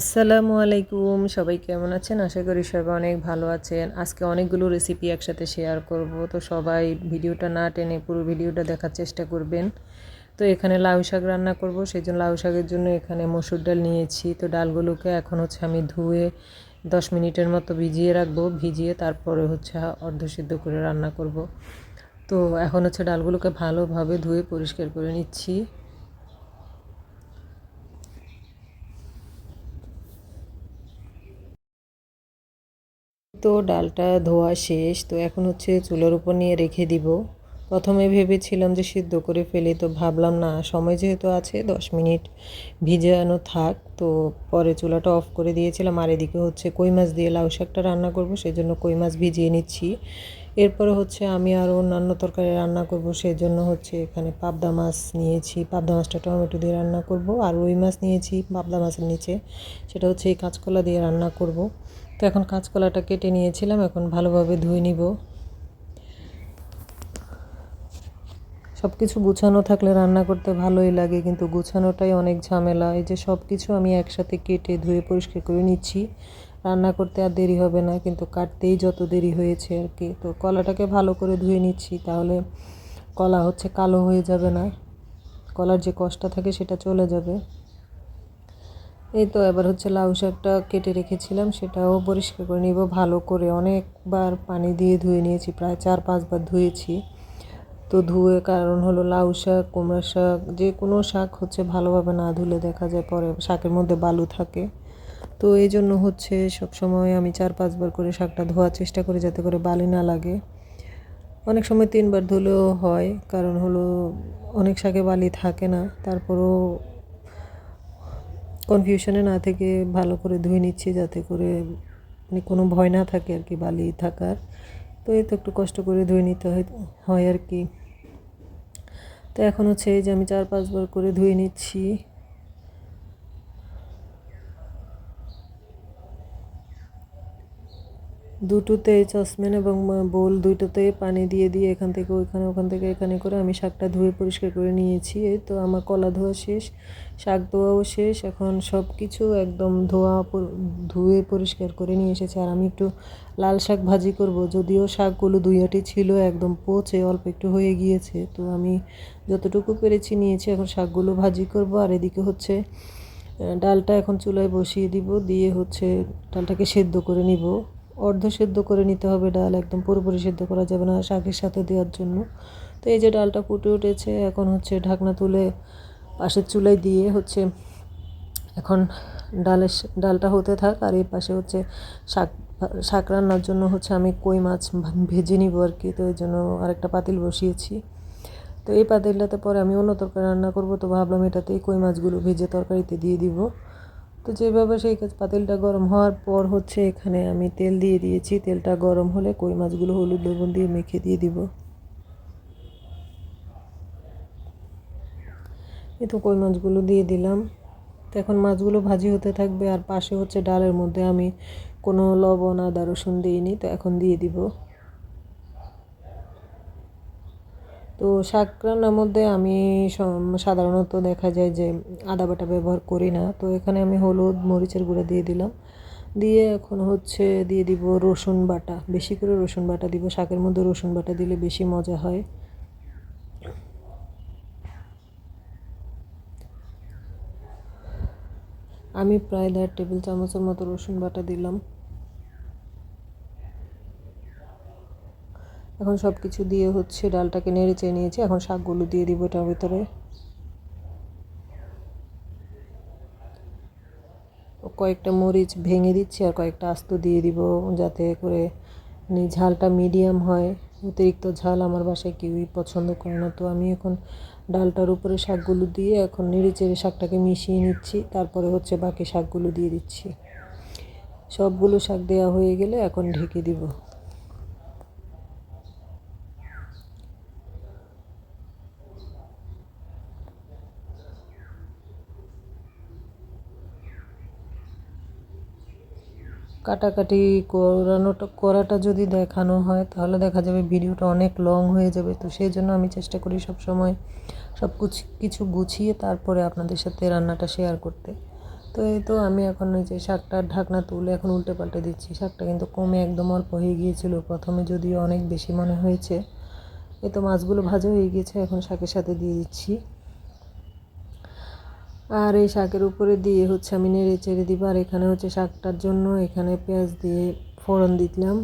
আসসালামু আলাইকুম। সবাই কেমন আছেন? আশা করি সবাই অনেক ভালো আছেন। আজকে অনেকগুলো রেসিপি একসাথে শেয়ার করব। তো সবাই ভিডিওটা না টেনে পুরো ভিডিওটা দেখার চেষ্টা করবেন। তো এখানে লাউ শাক রান্না করব। সেই জন্য লাউ শাকের জন্য এখানে মসুর ডাল নিয়েছি। তো ডালগুলোকে এখন হচ্ছে আমি ধুয়ে দশ মিনিটের মতো ভিজিয়ে রাখব। ভিজিয়ে তারপরে হচ্ছে অর্ধসিদ্ধ করে রান্না করব। তো এখন হচ্ছে ডালগুলোকে ভালোভাবে ধুয়ে পরিষ্কার করে নিচ্ছি। তো ডালটা ধোয়া শেষ, তো এখন হচ্ছে চুলার উপর নিয়ে রেখে দিব। প্রথমে ভেবেছিলাম যে সিদ্ধ করে ফেলি, তো ভাবলাম না, সময় যেহেতু আছে, দশ মিনিট ভিজানো থাক। তো পরে চুলাটা অফ করে দিয়েছিলাম, আর এদিকে হচ্ছে কই মাছ দিয়ে লাউ শাকটা রান্না করব সেই জন্য কই মাছ ভিজিয়ে নিচ্ছি। এরপরে হচ্ছে আমি আরও অন্যান্য তরকারি রান্না করব সেই জন্য হচ্ছে এখানে পাবদা মাছ নিয়েছি, পাবদা মাছটা টমেটো দিয়ে রান্না করব, আর রুই মাছ নিয়েছি, পাবদা মাছের নিচে। সেটা হচ্ছে এই কাঁচকলা দিয়ে রান্না করব। তো এখন কাঁচকলাটা কেটে নিয়েছিলাম, এখন ভালোভাবে ধুয়ে নিব। সব কিছু গুছানো থাকলে রান্না করতে ভালোই লাগে, কিন্তু গুছানোটাই অনেক ঝামেলা। এই যে সব কিছু আমি একসাথে কেটে ধুয়ে পরিষ্কার করে নিচ্ছি। রান্না করতে আর দেরি হবে না, কিন্তু কাটতেই যত দেরি হয়েছে আর কি। তো কলাটাকে ভালো করে ধুয়ে নিচ্ছি, তাহলে কলা হচ্ছে কালো হয়ে যাবে না। কলার যে কষ্টটা থাকে সেটা চলে যাবে। এই তো এবার হচ্ছে লাউ শাকটা কেটে রেখেছিলাম, সেটাও পরিষ্কার করে নিব। ভালো করে অনেকবার পানি দিয়ে ধুয়ে নিয়েছি, প্রায় চার পাঁচবার ধুয়েছি। তো ধুয়ে কারণ হলো লাউ শাক, কুমড়া শাক, যে কোনো শাক হচ্ছে ভালোভাবে না ধুলে দেখা যায় পরে শাকের মধ্যে বালু থাকে। তো এই জন্য হচ্ছে সব সময় আমি চার পাঁচবার করে শাকটা ধোয়ার চেষ্টা করি যাতে করে বালি না লাগে। অনেক সময় তিনবার ধুলেও হয়, কারণ হলো অনেক শাকে বালি থাকে না, তারপরও কনফিউশনে না থেকে ভালো করে ধুয়ে নিচ্ছি যাতে করে মানে কোনো ভয় না থাকে আর কি বালি থাকার। তো এই তো একটু কষ্ট করে ধুয়ে নিতে হয় আর কি। তো এখন হচ্ছে যে আমি চার পাঁচবার করে ধুয়ে নিচ্ছি। দুটোতেই চসম্যান এবং বোল দুটোতেই পানি দিয়ে দিয়ে এখান থেকে ওইখানে ওখান থেকে এখানে করে আমি শাকটা ধুয়ে পরিষ্কার করে নিয়েছি। তো আমার কলা ধোয়া শেষ, শাক ধোয়াও শেষ, এখন সব কিছু একদম ধোয়া ধুয়ে পরিষ্কার করে নিয়ে এসেছে। আর আমি একটু লাল শাক ভাজি করব, যদিও শাকগুলো দুই দুইয়াটি ছিল, একদম পচে অল্প একটু হয়ে গিয়েছে। তো আমি যতটুকু পেরেছি নিয়েছি, এখন শাকগুলো ভাজি করব। আর এদিকে হচ্ছে ডালটা এখন চুলায় বসিয়ে দিব, দিয়ে হচ্ছে ডালটাকে সেদ্ধ করে নিব। অর্ধ সেদ্ধ করে নিতে হবে ডাল, একদম পুরোপুরি সেদ্ধ করা যাবে না শাকের সাথে দেওয়ার জন্য। তো এই যে ডালটা ফুটে উঠেছে, এখন হচ্ছে ঢাকনা তুলে পাশের চুলায় দিয়ে হচ্ছে এখন ডালের ডালটা হতে থাক, আর এই পাশে হচ্ছে শাক শাক রান্নার জন্য হচ্ছে আমি কই মাছ ভেজে নিব আর কি, তো এই জন্য আরেকটা পাতিল বসিয়েছি। তো এই পাতিলটাতে পরে আমি অন্য তরকারি রান্না করব, তো ভাবলাম এটাতেই কই মাছগুলো ভেজে তরকারিতে দিয়ে দিব। তো যেভাবে সেই পাতিলটা গরম হওয়ার পর হচ্ছে এখানে আমি তেল দিয়ে দিয়েছি। তেলটা গরম হলে কই মাছগুলো হলুদ লবণ দিয়ে মেখে দিয়ে দিব। এই তো কই মাছগুলো দিয়ে দিলাম। তো এখন মাছগুলো ভাজি হতে থাকবে আর পাশে হচ্ছে ডালের মধ্যে আমি কোনো লবণ, আদা, রসুন দিইনি। তো এখন দিয়ে দিব। তো শাক রান্নার মধ্যে আমি সাধারণত দেখা যায় যে আদা বাটা ব্যবহার করি না। তো এখানে আমি হলুদ, মরিচের গুঁড়া দিয়ে দিলাম। দিয়ে এখন হচ্ছে দিয়ে দিব রসুন বাটা। বেশি করে রসুন বাটা দিব। শাকের মধ্যে রসুন বাটা দিলে বেশি মজা হয়। আমি প্রায় দেড় টেবিল চামচের মতো রসুন বাটা দিলাম। এখন সব কিছু দিয়ে হচ্ছে ডালটাকে নেড়ে চেয়ে নিয়েছি। এখন শাকগুলো দিয়ে দিব এটার ভিতরে। কয়েকটা মরিচ ভেঙে দিচ্ছি আর কয়েকটা আস্ত দিয়ে দিব যাতে করে মানে ঝালটা মিডিয়াম হয়। অতিরিক্ত ঝাল আমার বাসায় কেউই পছন্দ করে না। তো আমি এখন ডালটার উপরে শাকগুলো দিয়ে এখন নেড়ে চেড়ে শাকটাকে মিশিয়ে নিচ্ছি। তারপরে হচ্ছে বাকি শাকগুলো দিয়ে দিচ্ছি। সবগুলো শাক দেওয়া হয়ে গেলে এখন ঢেকে দিব। কাটাকাটি করানোটা, করাটা যদি দেখানো হয়, তাহলে দেখা যাবে ভিডিওটা অনেক লং হয়ে যাবে। তো সেই জন্য আমি চেষ্টা করি সব সময় সব কিছু কিছু গুছিয়ে তারপরে আপনাদের সাথে রান্নাটা শেয়ার করতে। তো এই তো আমি এখন ওই যে শাকটার ঢাকনা তুলে এখন উল্টে পাল্টে দিচ্ছি। শাকটা কিন্তু কমে একদম অল্প হয়ে গিয়েছিল। প্রথমে যদিও অনেক বেশি মনে হয়েছে। এই তো মাছগুলো ভাজা হয়ে গিয়েছে, এখন শাকের সাথে দিয়ে দিচ্ছি। আর এই শাকের উপরে দিয়ে হচ্ছে আমি নেড়ে চেড়ে দিব, আর এখানে হচ্ছে শাকটার জন্য এখানে পেঁয়াজ দিয়ে ফোড়ন দিলাম।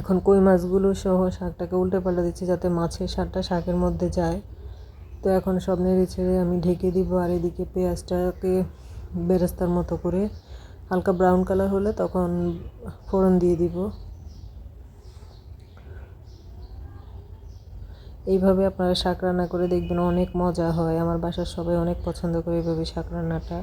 এখন কই মাছগুলো সহ শাকটাকে উল্টে পাল্টে দিচ্ছি যাতে মাছের স্বাদটা শাকের মধ্যে যায়। তো এখন সব নেড়ে ছেড়ে আমি ঢেকে দিব, আর এদিকে পেঁয়াজটাকে বেরেস্তার মতো করে হালকা ব্রাউন কালার হলে তখন ফোড়ন দিয়ে দিব। এইভাবে আপনারা শাক রান্না করে দেখবেন অনেক মজা হয়। আমার বাসার সবাই অনেক পছন্দ করে এইভাবে শাক রান্নাটা।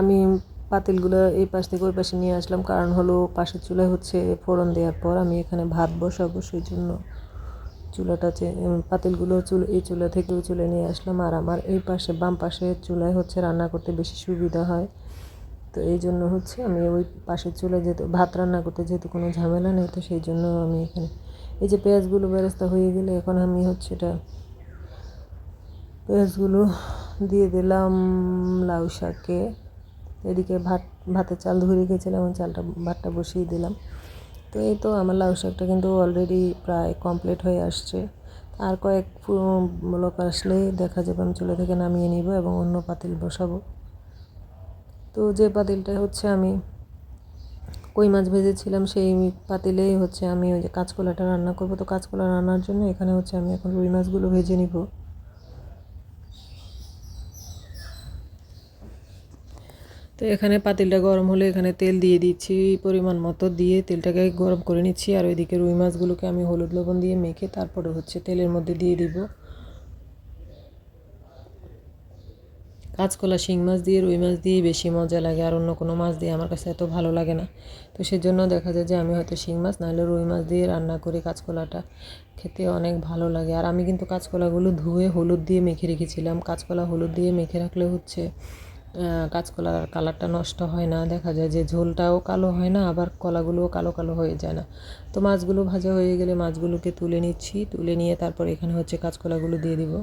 আমি পাতিলগুলো এই পাশ থেকে ওই পাশে নিয়ে আসলাম। কারণ হলো পাশের চুলায় হচ্ছে ফোড়ন দেওয়ার পর আমি এখানে ভাত বসাবো সেই জন্য। চুলাটা পাতিলগুলো চুল, এই চুলা থেকে ওই চুলে নিয়ে আসলাম। আর আমার এই পাশে, বাম পাশে চুলায় হচ্ছে রান্না করতে বেশি সুবিধা হয়। তো এই জন্য হচ্ছে আমি ওই পাশের চুলায় যেহেতু, ভাত রান্না করতে যেহেতু কোনো ঝামেলা নেই, তো সেই জন্য আমি এখানে, এই যে পেঁয়াজগুলো বেরেস্তা হয়ে গেলে এখন আমি হচ্ছে এটা পেঁয়াজগুলো দিয়ে দিলাম লাউ শাকে। এদিকে ভাত, ভাতের চাল ধরে রেখেছিলাম চালটা, ভাতটা বসিয়ে দিলাম। তো এই তো আমার লাউ শাকটা কিন্তু অলরেডি প্রায় কমপ্লিট হয়ে আসছে। আর কয়েক লোক আসলে দেখা যাবে আমি চুলা থেকে নামিয়ে নিব এবং অন্য পাতিল বসাবো। তো যে পাতিলটা হচ্ছে আমি কই মাছ ভেজেছিলাম সেই পাতিলেই হচ্ছে আমি ওই যে কাঁচকলাটা রান্না করব। তো কাঁচকলা রান্নার জন্য এখানে হচ্ছে আমি এখন রুই মাছগুলো ভেজে নিব। তো এখানে পাতিলটা গরম হলে এখানে তেল দিয়ে দিচ্ছি পরিমাণ মতো দিয়ে তেলটাকে গরম করে নিচ্ছি। আর ওইদিকে রুই মাছগুলোকে আমি হলুদ লবণ দিয়ে মেখে তারপরে হচ্ছে তেলের মধ্যে দিয়ে দিব। কাঁচকলা, শিং মাছ দিয়ে, রুই মাছ দিয়ে বেশি মজা লাগে আর অন্য কোনো মাছ দিয়ে আমার কাছে এত ভালো লাগে না। তো সেজন্য দেখা যায় যে আমি হয়তো শিং মাছ নাহলে রুই মাছ দিয়ে রান্না করি কাঁচকলাটা। খেতে অনেক ভালো লাগে। আর আমি কিন্তু কাঁচকলাগুলো ধুয়ে হলুদ দিয়ে মেখে রেখেছিলাম। কাঁচকলা হলুদ দিয়ে মেখে রাখলে হচ্ছে কাঁচকলার কালারটা নষ্ট হয় না, দেখা যায় যে ঝোলটাও কালো হয় না, আবার কলাগুলোও কালো কালো হয়ে যায় না। তো মাছগুলো ভাজা হয়ে গেলে মাছগুলোকে তুলে নিচ্ছি, তুলে নিয়ে তারপর এখানে হচ্ছে কাঁচকলাগুলো দিয়ে দিব।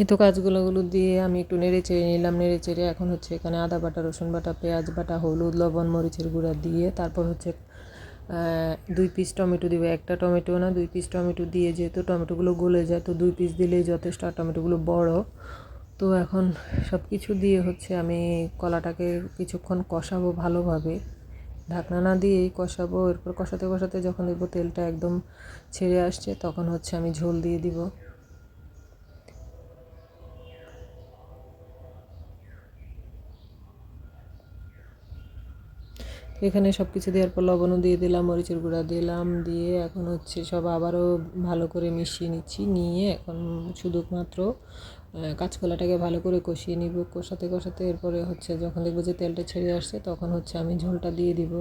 এই তো কাজগুলোগুলো দিয়ে আমি একটু নেড়ে চেড়ে নিলাম, নেড়ে চেড়ে এখন হচ্ছে এখানে আদা বাটা, রসুন বাটা, পেঁয়াজ বাটা, হলুদ, লবণ, মরিচের গুঁড়া দিয়ে তারপর হচ্ছে দুই পিস টমেটো দিবে। একটা টমেটো না, দুই পিস টমেটো দিয়ে যেহেতু টমেটোগুলো গলে যায়, তো দুই পিস দিলেই যথেষ্ট আর টমেটোগুলো বড়। তো এখন সব কিছু দিয়ে হচ্ছে আমি কলাটাকে কিছুক্ষণ কষাবো ভালোভাবে। ঢাকনা না দিয়েই কষাবো, এরপর কষাতে কষাতে যখন দেখব তেলটা একদম ছেড়ে আসছে, তখন হচ্ছে আমি ঝোল দিয়ে দিব। এখানে সব কিছু দেওয়ার পর লবণও দিয়ে দিলাম, মরিচের গুঁড়া দিলাম, দিয়ে এখন হচ্ছে সব আবারও ভালো করে মিশিয়ে নিচ্ছি, নিয়ে এখন শুধুমাত্র কাঁচকলাটাকে ভালো করে কষিয়ে নিব। কষাতে কষাতে এরপরে হচ্ছে যখন দেখব যে তেলটা ছেড়ে আসছে, তখন হচ্ছে আমি ঝোলটা দিয়ে দিব।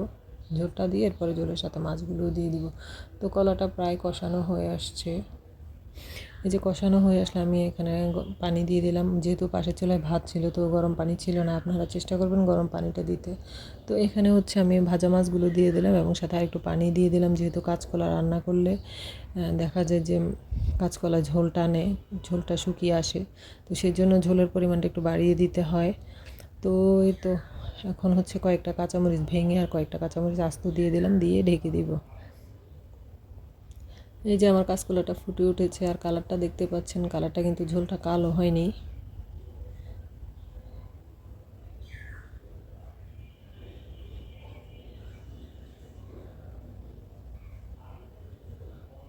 ঝোলটা দিয়ে এরপরে ঝোলের সাথে মাছগুলোও দিয়ে দিব। তো কলাটা প্রায় কষানো হয়ে আসছে। এই যে কষানো হয়ে আসলে, আমি এখানে পানি দিয়ে দিলাম। যেহেতু পাশের চুলায় ভাত ছিল, তো গরম পানি ছিল না, আপনারা চেষ্টা করবেন গরম পানিটা দিতে। তো এখানে হচ্ছে আমি ভাজা মাছগুলো দিয়ে দিলাম এবং সাথে আরেকটু পানি দিয়ে দিলাম, যেহেতু কাঁচকলা রান্না করলে দেখা যায় যে কাঁচকলা ঝোল টানে ঝোলটা শুকিয়ে আসে। তো সেই জন্য ঝোলের পরিমাণটা একটু বাড়িয়ে দিতে হয়। তো এই তো, এখন হচ্ছে কয়েকটা কাঁচামরিচ ভেঙে আর কয়েকটা কাঁচামরিচ আস্ত দিয়ে দিলাম, দিয়ে ঢেকে দিব। এই যে আমার কাঁচকলাটা ফুটে উঠেছে আর কালারটা দেখতে পাচ্ছেন, কালারটা কিন্তু ঝোলটা কালো হয়নি।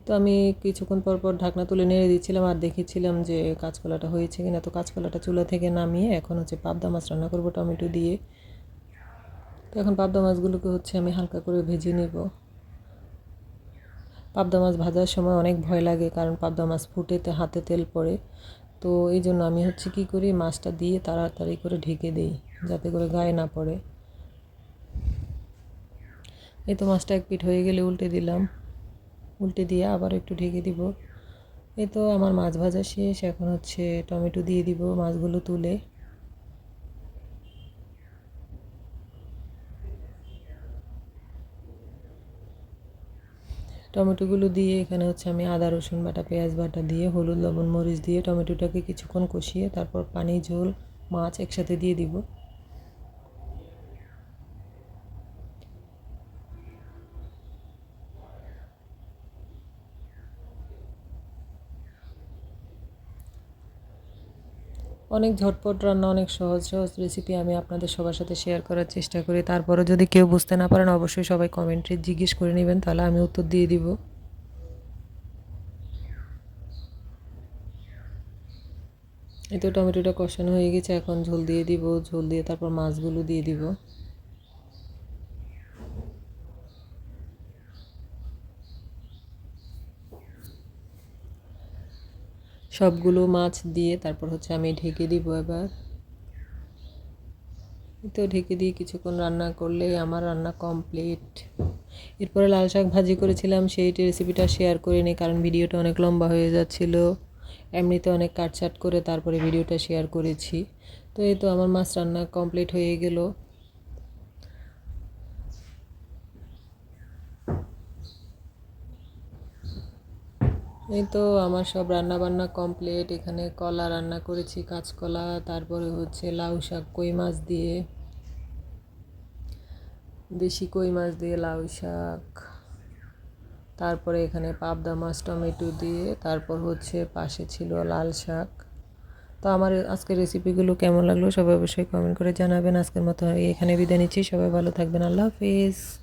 তো আমি কিছুক্ষণ পর পর ঢাকনা তুলে নেড়ে দিচ্ছিলাম আর দেখেছিলাম যে কাঁচকলাটা হয়েছে কিনা। তো কাঁচকলাটা চুলা থেকে নামিয়ে এখন হচ্ছে পাবদা মাছ রান্না করব টমেটো দিয়ে। তো এখন পাবদা মাছগুলোকে হচ্ছে আমি হালকা করে ভেজে নেব। পাবদা মাছ ভাজার সময় অনেক ভয় লাগে, কারণ পাবদা মাছ ফুটেতে হাতে তেল পড়ে। তো এই জন্য আমি হচ্ছে কি করি, মাছটা দিয়ে তাড়াতাড়ি করে ঢেকে দিই, যাতে করে গায়ে না পড়ে। এই তো মাছটা এক পিঠ হয়ে গেলে উল্টে দিলাম। উল্টে দিয়ে আবার একটু ঢেকে দিব। এই তো আমার মাছ ভাজা শেষ, এখন হচ্ছে টমেটো দিয়ে দিব মাছগুলো তুলে। টমেটোগুলো দিয়ে এখানে হচ্ছে আমি আদা, রসুন বাটা, পেঁয়াজ বাটা দিয়ে, হলুদ, লবণ, মরিচ দিয়ে টমেটোটাকে কিছুক্ষণ কষিয়ে তারপর পানি, ঝোল, মাছ একসাথে দিয়ে দিব। অনেক ঝটপট রান্না, অনেক সহজ সহজ রেসিপি আমি আপনাদের সবার সাথে শেয়ার করার চেষ্টা করি। তারপরে যদি কেউ বুঝতে না পারেন, অবশ্যই সবাই কমেন্টে জিজ্ঞেস করে নেবেন, তাহলে আমি উত্তর দিয়ে দিব। এই তো টমেটোটা কষানো হয়ে গেছে, এখন ঝোল দিয়ে দিব, ঝোল দিয়ে তারপর মাছগুলো দিয়ে দিব। সবগুলো মাছ দিয়ে তারপর হচ্ছে আমি ঢেকে দিব এবার। তো ঢেকে দিয়ে কিছুক্ষণ রান্না করলে আমার রান্না কমপ্লিট। এরপরে লাল শাক ভাজি করেছিলাম, সেই রেসিপিটা শেয়ার করিনি কারণ ভিডিওটা অনেক লম্বা হয়ে যাচ্ছিল। এমনিতে অনেক কাটছাট করে তারপরে ভিডিওটা শেয়ার করেছি। তো এই তো আমার মাছ রান্না কমপ্লিট হয়ে গেল। এই তো আমার সব রান্না বান্না কমপ্লিট এখানে কলা রান্না করেছি, কাঁচকলা, তারপরে হচ্ছে লাউ শাক, কই মাছ দিয়ে। দেশি কই মাছ দিয়ে লাউ শাক। তারপরে এখানে পাবদা মাছ, টমেটো দিয়ে। তারপর হচ্ছে পাশে ছিল লাল শাক। তো আমার আজকের রেসিপিগুলো কেমন লাগল সবাই অবশ্যই কমেন্ট করে জানাবেন। আজকের মতো এখানে বিদায় নিচ্ছি। সবাই ভালো থাকবেন। আল্লাহ হাফিজ।